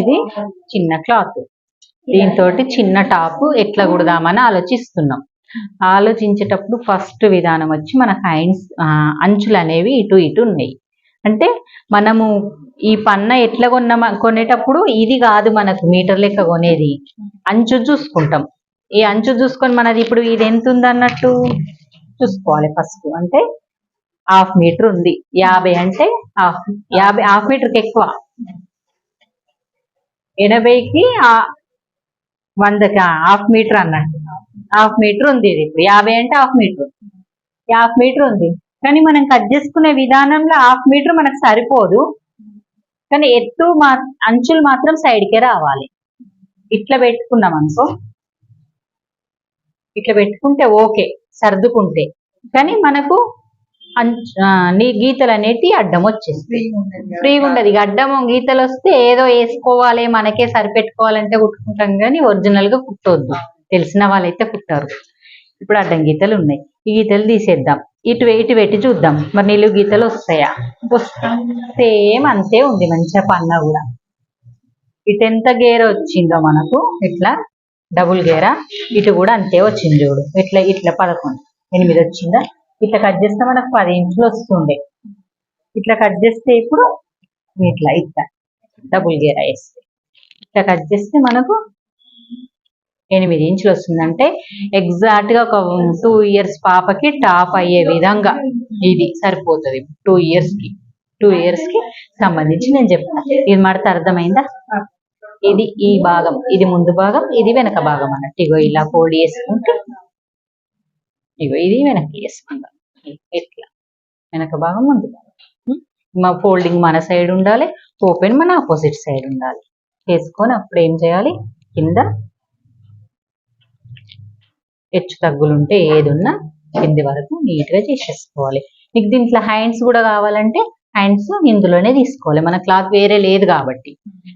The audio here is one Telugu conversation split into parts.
ఇది చిన్న క్లాత్. దీంతో చిన్న టాప్ ఎట్లా కుడదామని ఆలోచిస్తున్నాం. ఆలోచించేటప్పుడు ఫస్ట్ విధానం వచ్చి మన హ్యాండ్స్ అంచులు అనేవి ఇటు ఇటు ఉన్నాయి. అంటే మనము ఈ పన్న ఎట్లా కొన్నామా కొనేటప్పుడు ఇది కాదు మనకు మీటర్ లెక్క కొనేది. అంచు చూసుకుంటాం. ఈ అంచు చూసుకొని మనది ఇప్పుడు ఇది ఎంత ఉందన్నట్టు చూసుకోవాలి ఫస్ట్. అంటే హాఫ్ మీటర్ ఉంది. యాభై అంటే హాఫ్ యాభై హాఫ్ మీటర్కి ఎక్కువ. ఎనభైకి వందకి? హాఫ్ మీటర్ అన్నట్టు హాఫ్ మీటర్ ఉంది ఇది. ఇప్పుడు యాభై అంటే హాఫ్ మీటర్. హాఫ్ మీటర్ ఉంది. కానీ మనం కట్ చేసుకునే విధానంలో హాఫ్ మీటర్ మనకు సరిపోదు. కానీ ఎత్తు మా అంచులు మాత్రం సైడ్కే రావాలి. ఇట్లా పెట్టుకున్నాం అనుకో. ఇట్లా పెట్టుకుంటే ఓకే. సర్దుకుంటే. కానీ మనకు నీ గీతలు అనేటి అడ్డం వచ్చేస్తాయి ఫ్రీగా ఉండదు ఇక అడ్డం గీతలు వస్తే ఏదో వేసుకోవాలి మనకే సరిపెట్టుకోవాలంటే కుట్టుకుంటాం కానీ ఒరిజినల్గా కుట్టొద్దు. తెలిసిన వాళ్ళైతే కుట్టారు. ఇప్పుడు అడ్డం గీతలు ఉన్నాయి ఈ గీతలు తీసేద్దాం. ఇటు ఇటు పెట్టి చూద్దాం. మరి నిలువు గీతలు వస్తాయా? వస్తాయి. సేమ్ అంతే ఉంది మంచిగా పన్న కూడా. ఇటు ఎంత గేర వచ్చిందో మనకు? ఇట్లా డబుల్ గేరా? ఇటు కూడా అంతే వచ్చింది చూడు. ఇట్లా ఇట్లా పదకొండు. ఎనిమిది వచ్చిందా? ఇట్లా కట్ చేస్తే మనకు పది ఇంచులు వస్తుండే. ఇట్లా కట్ చేస్తే ఇప్పుడు ఇట్లా ఇట్లా. డబుల్ గేరా వేస్తే. ఇట్లా కట్ చేస్తే మనకు ఎనిమిది ఇంచులు వస్తుందంటే ఎగ్జాక్ట్గా ఒక టూ ఇయర్స్ పాపకి టాప్ అయ్యే విధంగా ఇది సరిపోతుంది. టూ ఇయర్స్కి. టూ ఇయర్స్కి సంబంధించి నేను చెప్తాను ఇది మడత అర్థమైందా? ఇది ఈ భాగం. ఇది ముందు భాగం. ఇది వెనక భాగం అన్నట్టు ఇగో ఇలా ఫోల్డ్ చేసుకుంటే ఇగో ఇది వెనక్కి వేసుకుందాం ఇట్లా వెనక భాగం ముందు మా ఫోల్డింగ్ మన సైడ్ ఉండాలి ఓపెన్ మన ఆపోజిట్ సైడ్ ఉండాలి. వేసుకొని అప్పుడు ఏం చేయాలి? కింద హెచ్చు తగ్గులు ఉంటే కింది వరకు నీట్గా చేసేసుకోవాలి. నీకు దీంట్లో హ్యాండ్స్ కూడా కావాలంటే హ్యాండ్స్ ఇందులోనే తీసుకోవాలి. మన క్లాత్ వేరే లేదు కాబట్టి.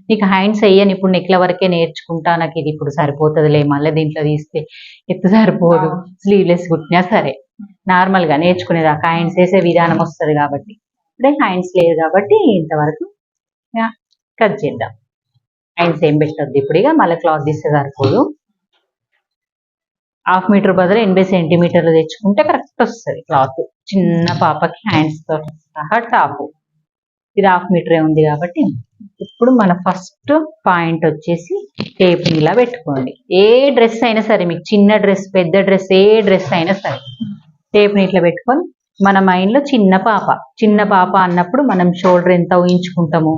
నీకు హ్యాండ్స్ వేయని ఇప్పుడు నెక్ల వరకే నేర్చుకుంటా నాకు ఇది ఇప్పుడు సరిపోతుందిలే మళ్ళీ దీంట్లో తీస్తే ఎత్తు సరిపోదు స్లీవ్లెస్ కుట్టినా సరే. నార్మల్గా నేర్చుకునేదాకా హ్యాండ్స్ వేసే విధానం వస్తుంది కాబట్టి. ఇప్పుడే హ్యాండ్స్ లేదు కాబట్టి ఇంతవరకు కట్ చేద్దాం. హ్యాండ్స్ ఏం పెట్టద్దు ఇప్పుడు ఇక మళ్ళీ క్లాత్ తీస్తే సరిపోదు. హాఫ్ మీటర్ బదులు ఎనభై సెంటీమీటర్లు తెచ్చుకుంటే కరెక్ట్ వస్తుంది క్లాత్ చిన్న పాపకి హ్యాండ్స్తో సహా టాప్ ఇది హాఫ్ మీటరే ఉంది కాబట్టి ఇప్పుడు మన ఫస్ట్ పాయింట్ వచ్చేసి టేప్ ఇలా పెట్టుకోండి. ఏ డ్రెస్ అయినా సరే మీకు చిన్న డ్రెస్ పెద్ద డ్రెస్ ఏ డ్రెస్ అయినా సరే టేప్ ఇట్లా పెట్టుకొని మన మైండ్లో చిన్న పాప చిన్న పాప అన్నప్పుడు మనం షోల్డర్ ఎంత ఊహించుకుంటాము?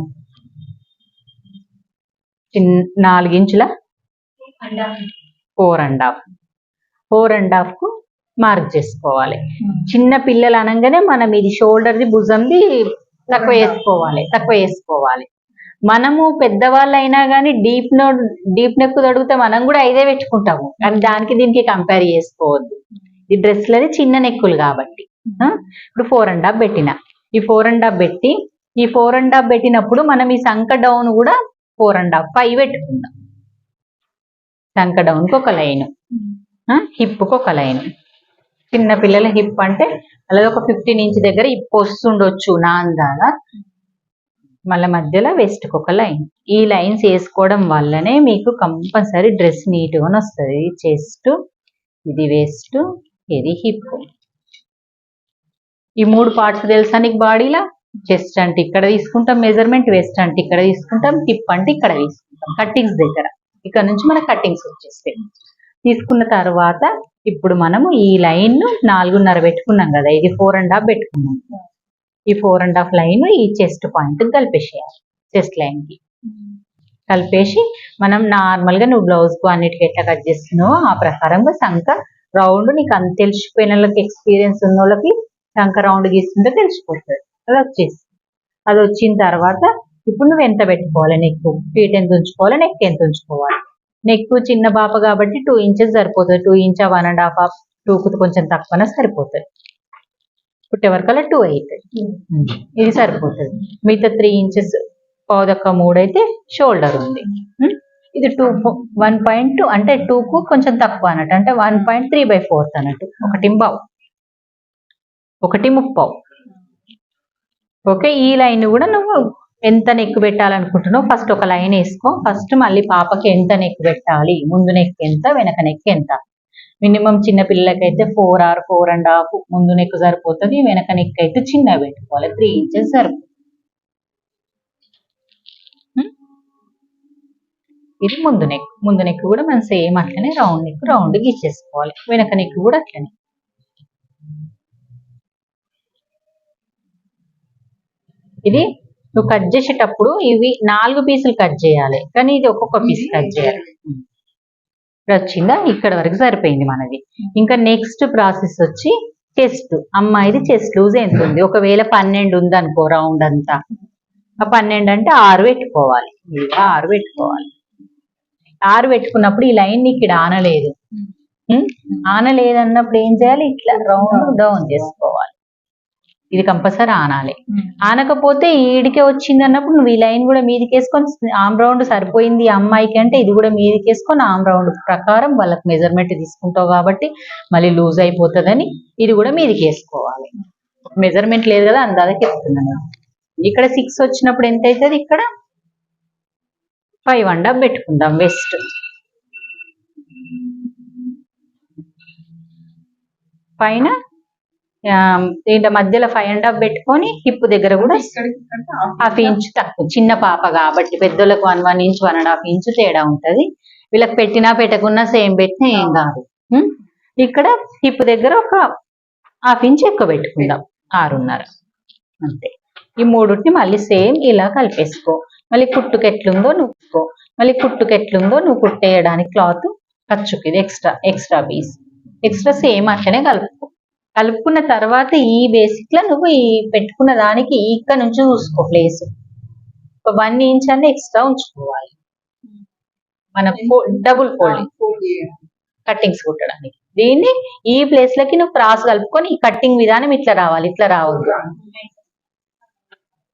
చిన్న నాలుగు ఇంచుల four and half four and హాఫ్కు mark చేసుకోవాలి. చిన్న పిల్లలు అనగానే మనం ఇది షోల్డర్ది భుజంది తక్కువ వేసుకోవాలి తక్కువ వేసుకోవాలి. మనము పెద్దవాళ్ళు అయినా కానీ డీప్ నో డీప్ నెక్ తొడిగితే మనం కూడా ఐదే పెట్టుకుంటాము. కానీ దానికి దీనికి కంపేర్ చేసుకోవద్దు. ఈ డ్రెస్లది చిన్న నెక్కులు కాబట్టి? ఇప్పుడు ఫోర్ అండ్ హాఫ్ పెట్టిన. ఈ ఫోర్ అండ్ హాఫ్ పెట్టి ఈ ఫోర్ అండ్ హాఫ్ పెట్టినప్పుడు మనం ఈ సంక డౌన్ కూడా ఫోర్ అండ్ హాఫ్ ఫైవ్ పెట్టుకుందాం. సంక డౌన్కి ఒక లైన్. హిప్కి ఒక లైన్. చిన్న పిల్లల హిప్ అంటే అలాగే ఒక ఫిఫ్టీన్ ఇంచ్ దగ్గర హిప్ వస్తుండొచ్చు నా అందాల మళ్ళీ మధ్యలో వెస్ట్ ఒక లైన్ ఈ లైన్స్ వేసుకోవడం వల్లనే మీకు కంపల్సరీ డ్రెస్ నీట్గా వస్తుంది. చెస్ట్ ఇది వెస్ట్ ఇది హిప్ ఈ మూడు పార్ట్స్ తెలుసా నీకు బాడీలా? చెస్ట్ అంటే ఇక్కడ తీసుకుంటాం మెజర్మెంట్ వెస్ట్ అంటే ఇక్కడ తీసుకుంటాం హిప్ అంటే ఇక్కడ తీసుకుంటాం. కట్టింగ్స్ దగ్గర. ఇక్కడ నుంచి మన కట్టింగ్స్ వచ్చేస్తాయి. తీసుకున్న తర్వాత ఇప్పుడు మనము ఈ లైన్ నాలుగున్నర పెట్టుకున్నాం కదా ఇది ఫోర్ అండ్ హాఫ్ పెట్టుకున్నాం ఈ ఫోర్ అండ్ హాఫ్ లైన్ ఈ చెస్ట్ పాయింట్ కలిపేసేయాలి చెస్ట్ లైన్కి. కలిపేసి మనం నార్మల్గా నువ్వు బ్లౌజ్కు అన్నిటికీ ఎట్లా కట్ చేస్తున్నావో ఆ ప్రకారంగా సంఖ రౌండ్ నీకు అంత తెలిసిపోయిన వాళ్ళకి ఎక్స్పీరియన్స్ ఉన్న వాళ్ళకి సంక రౌండ్ గీస్తుంటే తెలిసిపోతుంది. అది వచ్చేసి. అది వచ్చిన తర్వాత ఇప్పుడు నువ్వు ఎంత పెట్టుకోవాలి నీకు? ఫీట్ ఎంత ఉంచుకోవాలి? నెక్ ఎంత ఉంచుకోవాలి? నెక్ చిన్న పాప కాబట్టి టూ ఇంచెస్ సరిపోతుంది. Two inch one and half half టూకు కొంచెం తక్కువనే సరిపోతుంది. పుట్టే వరకల్లా టూ అవుతుంది ఇది సరిపోతుంది. మిగతా త్రీ ఇంచెస్ పావుదక్క మూడు అయితే షోల్డర్ ఉంది. ఇది టూ వన్ పాయింట్ టూ అంటే టూకు కు కొంచెం తక్కువ అన్నట్టు. అంటే one point three by fourth అన్నట్టు. ఒకటి బావు ఒకటి ముప్పావు. ఓకే ఈ లైన్ కూడా నువ్వు ఎంత నెక్ పెట్టాలనుకుంటున్నావు? ఫస్ట్ ఒక లైన్ వేసుకో. ఫస్ట్ మళ్ళీ పాపకి ఎంత నెక్ పెట్టాలి? ముందు నెక్ ఎంత? వెనక నెక్ ఎంత? మినిమం చిన్న అయితే four or four and half ముందు నెక్ సరిపోతుంది వెనక నెక్ అయితే చిన్న పెట్టుకోవాలి. త్రీ ఇంచెస్ సరిపోతుంది. ఇది ముందు నెక్ ముందు నెక్ కూడా మనం సేమ్ అట్లనే రౌండ్ నెక్ రౌండ్ గీచేసుకోవాలి వెనక నెక్ కూడా అట్లనే. ఇది నువ్వు కట్ చేసేటప్పుడు ఇవి నాలుగు పీసులు కట్ చేయాలి. కానీ ఇది ఒక్కొక్క పీస్ కట్ చేయాలి. ఇక్కడ వచ్చిందా? ఇక్కడ వరకు సరిపోయింది మనది. ఇంకా నెక్స్ట్ ప్రాసెస్ వచ్చి చెస్ట్ అమ్మాయిది చెస్ట్ లూజ్ ఎంత ఉంది? ఒకవేళ పన్నెండు ఉంది అనుకో రౌండ్ అంతా. ఆ పన్నెండు అంటే ఆరు పెట్టుకోవాలి. ఆరు పెట్టుకోవాలి. ఆరు పెట్టుకున్నప్పుడు ఈ లైన్ నీకు ఇక్కడ ఆనలేదు. ఉం? ఆనలేదు అన్నప్పుడు ఏం చేయాలి? ఇట్లా రౌండ్ డౌన్ చేసుకోవాలి. ఇది కంపల్సరీ ఆనాలి. ఆనకపోతే ఈడికే వచ్చింది అన్నప్పుడు నువ్వు ఈ లైన్ కూడా మీదికి వేసుకొని ఆమ్ రౌండ్ సరిపోయింది అమ్మాయికి అంటే ఇది కూడా మీదికి వేసుకొని ఆమ్ రౌండ్ ప్రకారం వాళ్ళకి మెజర్మెంట్ తీసుకుంటావు కాబట్టి మళ్ళీ లూజ్ అయిపోతుందని ఇది కూడా మీదికి వేసుకోవాలి మెజర్మెంట్ లేదు కదా అందాదకి చెప్తున్నాను నేను. ఇక్కడ సిక్స్ వచ్చినప్పుడు ఎంత అవుతుంది ఇక్కడ? Five and? పెట్టుకుందాం వెస్ట్ పైన దీంట్లో మధ్యలో ఫైవ్ అండ్ హాఫ్ పెట్టుకొని హిప్ దగ్గర కూడా హాఫ్ ఇంచ్ తక్కువ చిన్న పాప కాబట్టి పెద్దోళ్ళకి one one inch one and half inch తేడా ఉంటది. వీళ్ళకి పెట్టినా పెట్టకున్నా సేమ్ పెట్టినా ఏం కాదు? ఇక్కడ హిప్ దగ్గర ఒక హాఫ్ ఇంచ్ ఎక్కువ పెట్టుకుందాం. ఆరున్నర. అంతే. ఈ మూడుని మళ్ళీ సేమ్ ఇలా కలిపేసుకో. మళ్ళీ కుట్టుకు ఎట్లుందో నువ్వుకో. మళ్ళీ కుట్టుకు ఎట్లుందో నువ్వు కుట్టేయడానికి క్లాత్ ఖర్చుకి ఇది extra extra piece extra same అట్లనే కలుపుకో. కలుపుకున్న తర్వాత ఈ బేసిక్లో నువ్వు ఈ పెట్టుకున్న దానికి ఇక్కడ నుంచి చూసుకో ప్లేస్ వన్ ఇంచ్ అన్న ఎక్స్ట్రా ఉంచుకోవాలి. మన డబుల్ ఫోల్డింగ్ కట్టింగ్స్ కుట్టడానికి. దీన్ని ఈ ప్లేస్ లకి నువ్వు క్రాస్ కలుపుకొని ఈ కట్టింగ్ విధానం ఇట్లా రావాలి ఇట్లా రావద్దు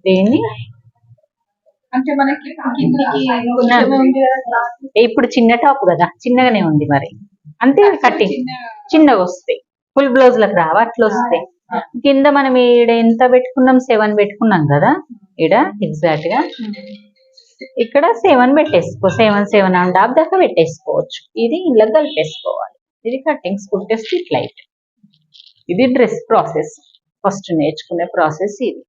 దీన్ని అంటే మనకి. ఇప్పుడు చిన్న టాప్ కదా చిన్నగానే ఉంది మరి. అంతే కట్టింగ్ చిన్న చిన్నగా వస్తాయి. ఫుల్ బ్లౌజ్లకు రావు? అట్లా వస్తాయి కింద మనం ఈడ ఎంత పెట్టుకున్నాం? సెవెన్ పెట్టుకున్నాం కదా? ఈడ ఎగ్జాక్ట్గా. ఇక్కడ సెవెన్ పెట్టేసుకో. సెవెన్ సెవెన్ అండ్ హాఫ్ దాకా పెట్టేసుకోవచ్చు. ఇది ఇలా కలిపేసుకోవాలి. ఇది కట్టింగ్స్ కుట్టేస్తే ఇట్లా అయితే ఇది డ్రెస్ ప్రాసెస్ ఫస్ట్ నేర్చుకునే ప్రాసెస్ ఇది.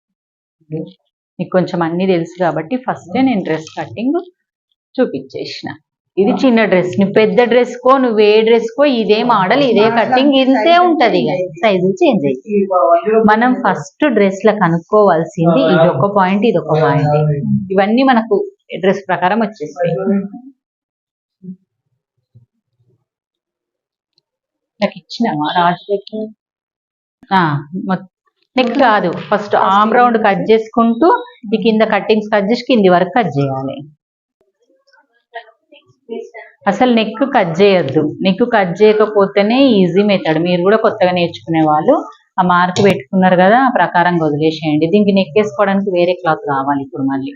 నీకు కొంచెం అన్ని తెలుసు కాబట్టి ఫస్ట్ నేను డ్రెస్ కటింగ్ చూపించేసిన. ఇది చిన్న డ్రెస్. నీ పెద్ద డ్రెస్ కో నువ్వు ఏ డ్రెస్ కో ఇదే మోడల్ ఇదే కటింగ్ ఇంతే ఉంటది ఇక. సైజులు చేంజ్ అవుతాయి మనం ఫస్ట్ డ్రెస్ ల కనుక్కోవాల్సింది ఇది ఒక పాయింట్ ఇది ఒక పాయింట్ ఇవన్నీ మనకు డ్రెస్ ప్రకారం వచ్చేస్తాయి. నాకు ఇచ్చినావా? రాజు దగ్గర? నెక్ కాదు. ఫస్ట్ ఆమ్ రౌండ్ కట్ చేసుకుంటూ ఈ కింద కట్టింగ్స్ కట్ చేసి కింది వరకు కట్ చేయాలి. అసలు నెక్ కట్ చేయొద్దు. నెక్ కట్ చేయకపోతేనే ఈజీ మెథడ్ మీరు కూడా కొత్తగా నేర్చుకునే వాళ్ళు ఆ మార్క్ పెట్టుకున్నారు కదా ఆ ప్రకారంగా వదిలేసేయండి. దీనికి నెక్ వేసుకోవడానికి వేరే క్లాత్ కావాలి ఇప్పుడు మళ్ళీ.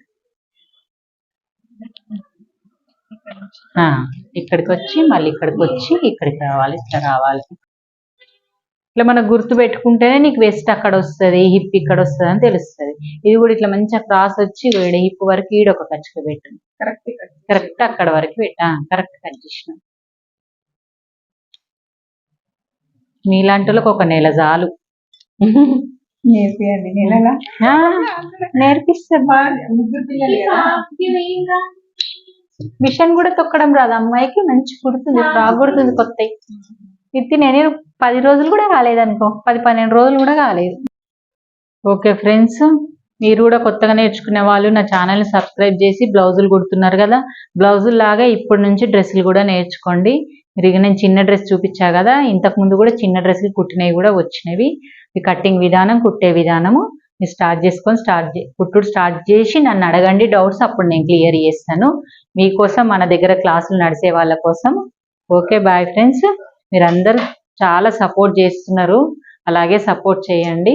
ఆ, ఇక్కడికి వచ్చి మళ్ళీ ఇక్కడికి వచ్చి ఇక్కడికి రావాలి ఇట్లా రావాలి. ఇట్లా మనం గుర్తు పెట్టుకుంటేనే నీకు వెస్ట్ అక్కడ వస్తుంది హిప్ ఇక్కడ వస్తుంది అని తెలుస్తుంది. ఇది కూడా ఇట్లా మంచిగా క్రాస్ వచ్చి వేడ హిప్ వరకు ఈడ ఒక ఖర్చుగా పెట్టు. కరెక్ట్ కరెక్ట్ అక్కడ వరకు పెట్టా. కరెక్ట్ కట్ చేసిన. మీలాంటి వాళ్ళకి ఒక నెల చాలు. నేర్పియండి. నెలలా? నేర్పిస్తా. మిషన్ కూడా తొక్కడం రాదు అమ్మాయికి మంచి కుడుతుంది కుడుతుంది కొత్త. ఇది నేను పది రోజులు కూడా కాలేదనుకో పది పన్నెండు రోజులు కూడా కాలేదు. ఓకే ఫ్రెండ్స్ మీరు కూడా కొత్తగా నేర్చుకునే వాళ్ళు నా ఛానల్ని సబ్స్క్రైబ్ చేసి బ్లౌజులు కుడుతున్నారు కదా బ్లౌజులు లాగా ఇప్పటి నుంచి డ్రెస్సులు కూడా నేర్చుకోండి. మీరు నేను చిన్న డ్రెస్ చూపించా కదా ఇంతకు ముందు కూడా చిన్న డ్రెస్సులు కుట్టినవి కూడా వచ్చినవి. ఈ కటింగ్ విధానం కుట్టే విధానము మీరు స్టార్ట్ చేసుకొని స్టార్ట్ చే కుట్టుడు స్టార్ట్ చేసి నన్ను అడగండి డౌట్స్ అప్పుడు నేను క్లియర్ చేస్తాను. మీకోసం మన దగ్గర క్లాసులు నడిచే వాళ్ళ కోసం. Okay bye friends. మీరందరూ చాలా సపోర్ట్ చేస్తున్నారు. అలాగే సపోర్ట్ చేయండి.